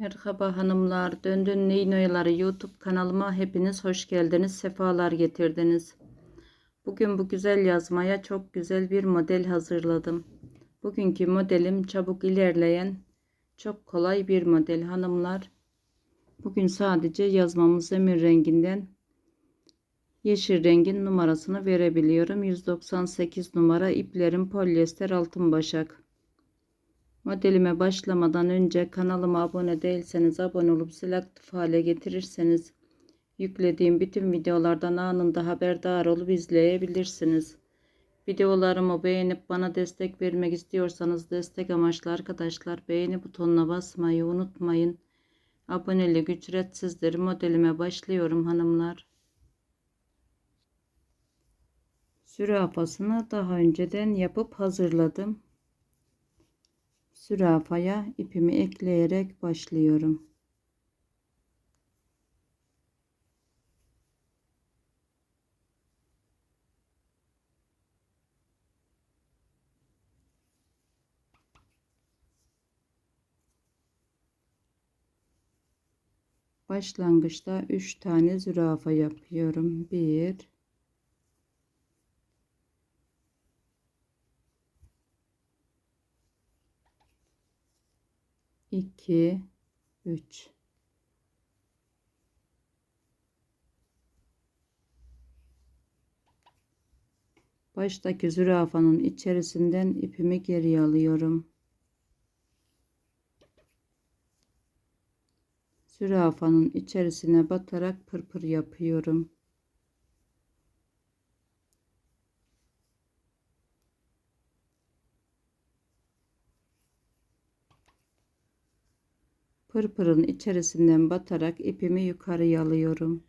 Merhaba hanımlar, Döndün Neynoyaları YouTube kanalıma hepiniz hoş geldiniz, sefalar getirdiniz. Bugün bu güzel yazmaya çok güzel bir model hazırladım. Bugünkü modelim çabuk ilerleyen, çok kolay bir model hanımlar. Bugün sadece yazmamız zemir renginden yeşil rengin numarasını verebiliyorum. 198 numara iplerim polyester altın başak. Modelime başlamadan önce kanalıma abone değilseniz abone olup zil aktif hale getirirseniz yüklediğim bütün videolardan anında haberdar olup izleyebilirsiniz. Videolarımı beğenip bana destek vermek istiyorsanız destek amaçlı arkadaşlar beğeni butonuna basmayı unutmayın. Abonelik ücretsizdir. Modelime başlıyorum hanımlar. Zürafasını daha önceden yapıp hazırladım zürafaya ipimi ekleyerek başlıyorum. Başlangıçta 3 tane zürafa yapıyorum. 1 2 3 Baştaki zürafanın içerisinden ipimi geri alıyorum. Zürafanın içerisine batarak pırpır yapıyorum. Pırpırın içerisinden batarak ipimi yukarıya alıyorum.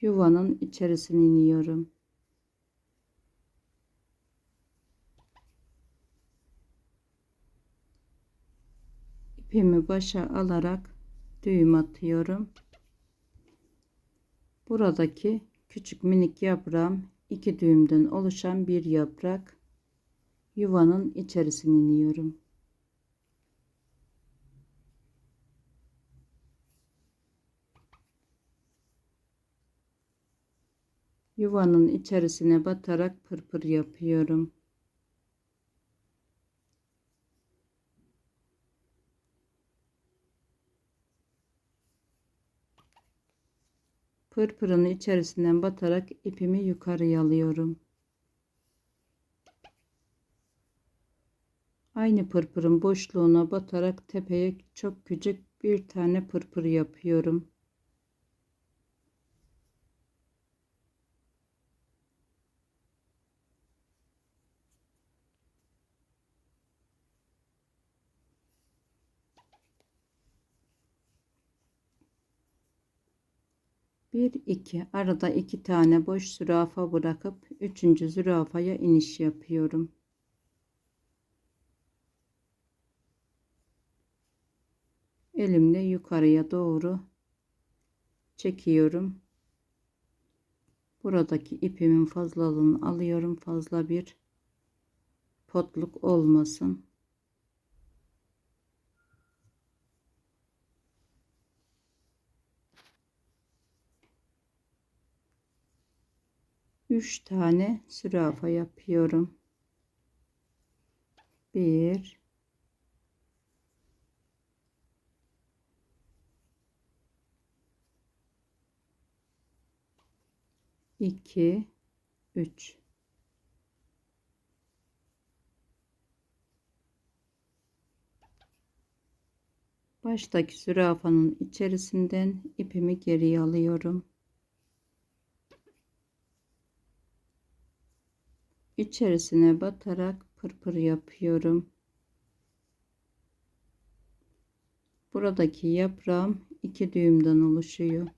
Yuvanın içerisine iniyorum. İpimi başa alarak düğüm atıyorum. Buradaki küçük minik yaprağım iki düğümden oluşan bir yaprak yuvanın içerisine iniyorum. Yuvanın içerisine batarak pırpır yapıyorum. Pırpırın içerisinden batarak ipimi yukarıya alıyorum. Aynı pırpırın boşluğuna batarak tepeye çok küçük bir tane pırpır yapıyorum. Bir iki arada iki tane boş zürafa bırakıp üçüncü zürafaya iniş yapıyorum. Elimle yukarıya doğru çekiyorum. Buradaki ipimin fazlalığını alıyorum. Fazla bir potluk olmasın. Üç tane zürafa yapıyorum. Bir 2 3 Baştaki zürafanın içerisinden ipimi geriye alıyorum. İçerisine batarak pırpır yapıyorum. Buradaki yaprağım iki düğümden oluşuyor.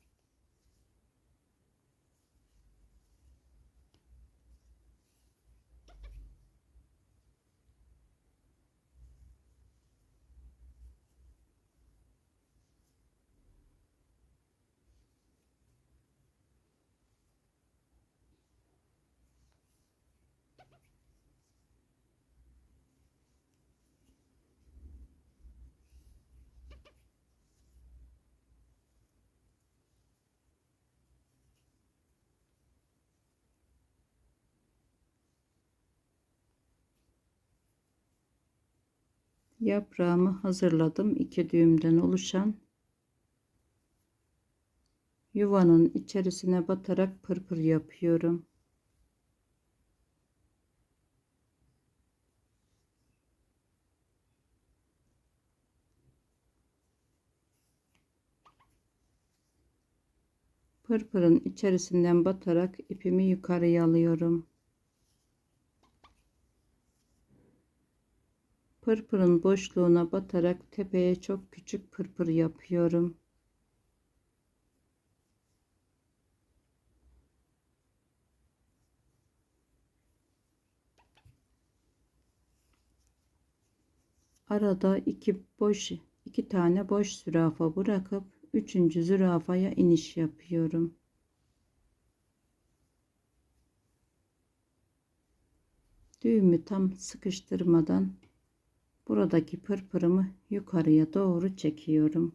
Yaprağımı hazırladım. iki düğümden oluşan yuvanın içerisine batarak pırpır yapıyorum. Pırpırın içerisinden batarak ipimi yukarıya alıyorum. Pırpırın boşluğuna batarak tepeye çok küçük pırpır yapıyorum. Arada iki boş iki tane boş zürafa bırakıp üçüncü zürafaya iniş yapıyorum. Düğümü tam sıkıştırmadan buradaki pırpırımı yukarıya doğru çekiyorum.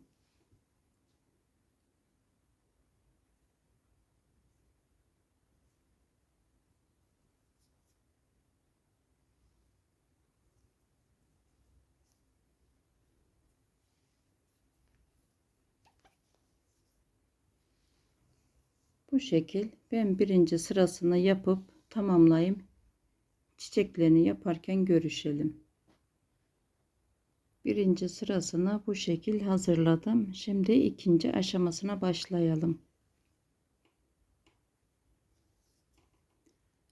Bu şekil ben birinci sırasını yapıp tamamlayayım. Çiçeklerini yaparken görüşelim. Birinci sırasını bu şekil hazırladım. Şimdi ikinci aşamasına başlayalım.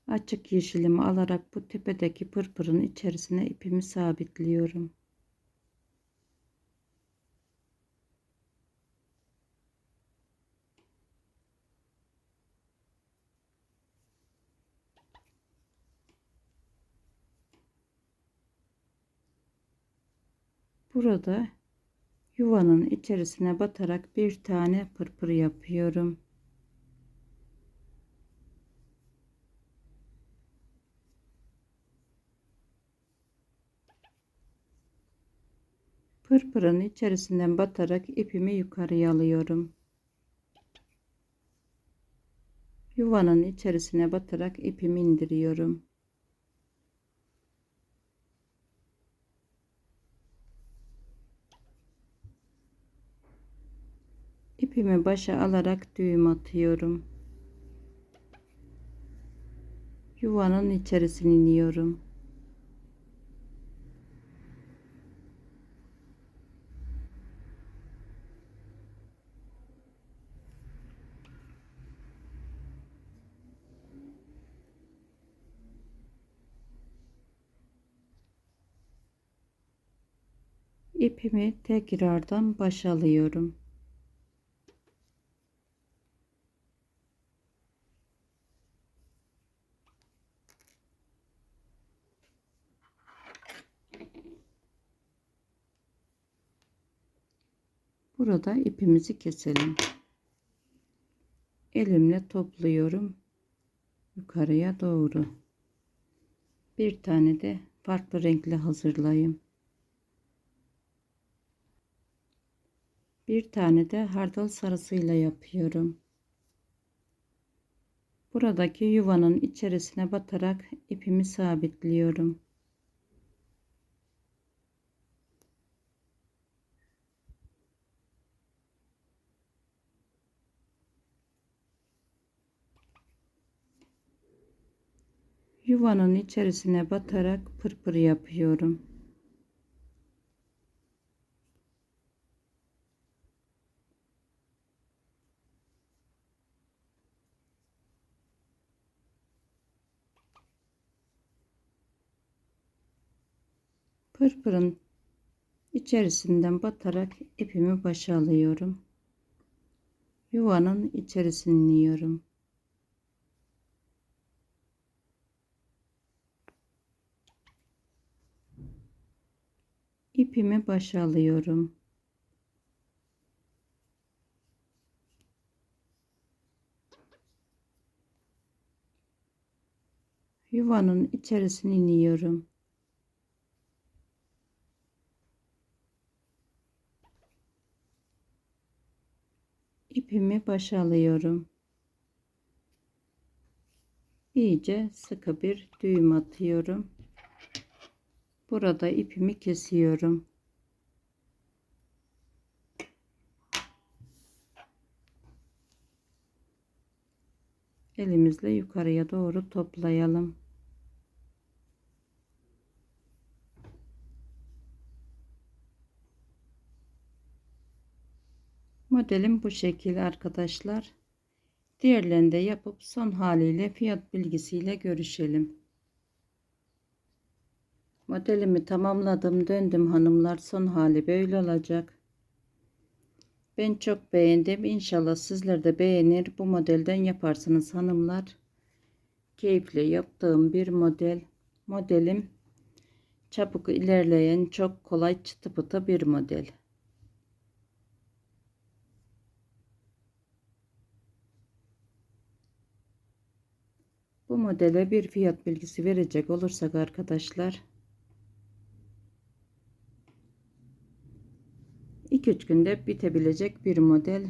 Açık yeşilimi alarak bu tepedeki pırpırın içerisine ipimi sabitliyorum. Burada yuvanın içerisine batarak bir tane pırpır yapıyorum. Pırpırın içerisinden batarak ipimi yukarıya alıyorum. Yuvanın içerisine batarak ipimi indiriyorum. İpimi başa alarak düğüm atıyorum. Yuvanın içerisine iniyorum. ipimi tekrardan başa alıyorum. Burada ipimizi keselim. Elimle topluyorum yukarıya doğru. Bir tane de farklı renkli hazırlayayım. Bir tane de hardal sarısıyla yapıyorum. Buradaki yuvanın içerisine batarak ipimi sabitliyorum. Yuvanın içerisine batarak pırpır yapıyorum. Pırpırın içerisinden batarak ipimi başa alıyorum. Yuvanın içerisine iniyorum. İpimi başa alıyorum. Yuvanın içerisine iniyorum. ipimi başa alıyorum. İyice sıkı bir düğüm atıyorum Burada ipimi kesiyorum. Elimizle yukarıya doğru toplayalım. Modelim bu şekil arkadaşlar. Diğerlerini de yapıp son haliyle fiyat bilgisiyle görüşelim. Modelimi tamamladım döndüm hanımlar son hali böyle olacak. Ben çok beğendim. İnşallah sizler de beğenir. Bu modelden yaparsınız hanımlar. Keyifle yaptığım bir model. Modelim çabuk ilerleyen çok kolay çıtı pıtı bir model. Bu modele bir fiyat bilgisi verecek olursak arkadaşlar 2-3 günde bitebilecek bir model.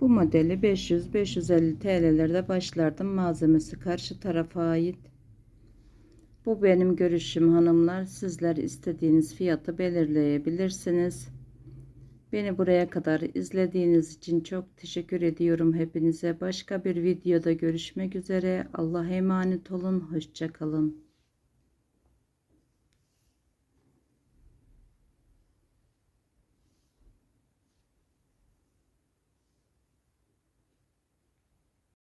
Bu modeli 500-550 TL'lerde başlardım. Malzemesi karşı tarafa ait. Bu benim görüşüm hanımlar. Sizler istediğiniz fiyatı belirleyebilirsiniz. Beni buraya kadar izlediğiniz için çok teşekkür ediyorum hepinize. Başka bir videoda görüşmek üzere. Allah'a emanet olun. Hoşçakalın.